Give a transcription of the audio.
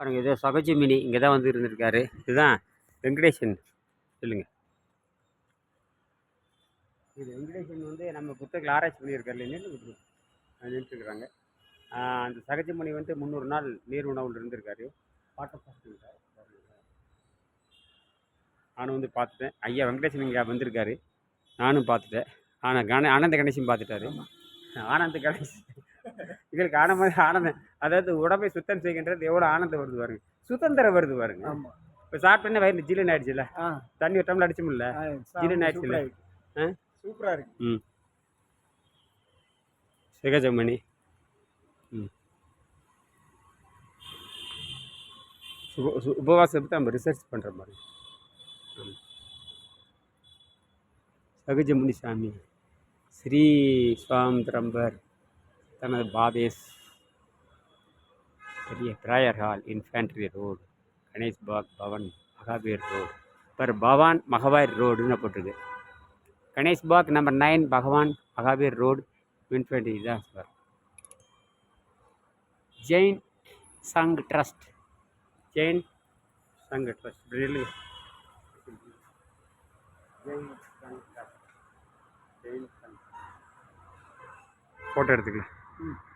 பாருங்க இது சகஜி மினி இங்கே தான் வந்து இருந்திருக்காரு. இதுதான் வெங்கடேசன். சொல்லுங்க. இது வெங்கடேசன் வந்து நம்ம புத்தகத்தில் ஆராய்ச்சி பண்ணியிருக்காரு நின்று நின்றுருக்குறாங்க அந்த சகஜமணி வந்து முந்நூறு நாள் நீர் உணவில் இருந்திருக்காரு. பாட்டை பார்த்துருக்காரு நானும் வந்து பார்த்துட்டேன். ஐயா வெங்கடேசன் இங்கே வந்திருக்காரு. நானும் பார்த்துட்டேன். ஆனால் கண ஆனந்த கணேசன் பார்த்துட்டாரு. ஆனந்த கணேசன். எங்களுக்கு ஆனந்த ஆனந்தம். அதாவது உடம்பை சுத்தம் செய்கின்றது எவ்வளோ ஆனந்தம் வருது பாருங்க. சுதந்திரம் வருது பாருங்க. இப்போ சாப்பிட்டேன்னா வயிறு ஜில்லுன்னு ஆயிடுச்சுல்ல? தண்ணி ஒரு டம்ளர் அடிச்சு முடியல. ஜீரணம் ஆயிடுச்சுல்ல? ஆ? சூப்பரா இருக்கு. ம். சிகஜமணி. ம். உபவாசத்தை பற்றி நம்ம ரிசர்ச் பண்ணுற மாதிரி. சகஜமுனி சாமி. ஸ்ரீ சுவாமிரம்பர் தனது பாதேஸ் பெரிய prayer hall infantry road Ganesh Bagh Bhavan Mahavir road per பவான் மகவாய் ரோடுன்னு போட்டிருக்கு. Ganesh Bagh number nine Bhagwan Mahavir road infantry தான் sir. Jain Sangh trust Jain Sangh trust really Jain Sangh trust Jain Sangh photo எடுத்துக்கலாம். ம்.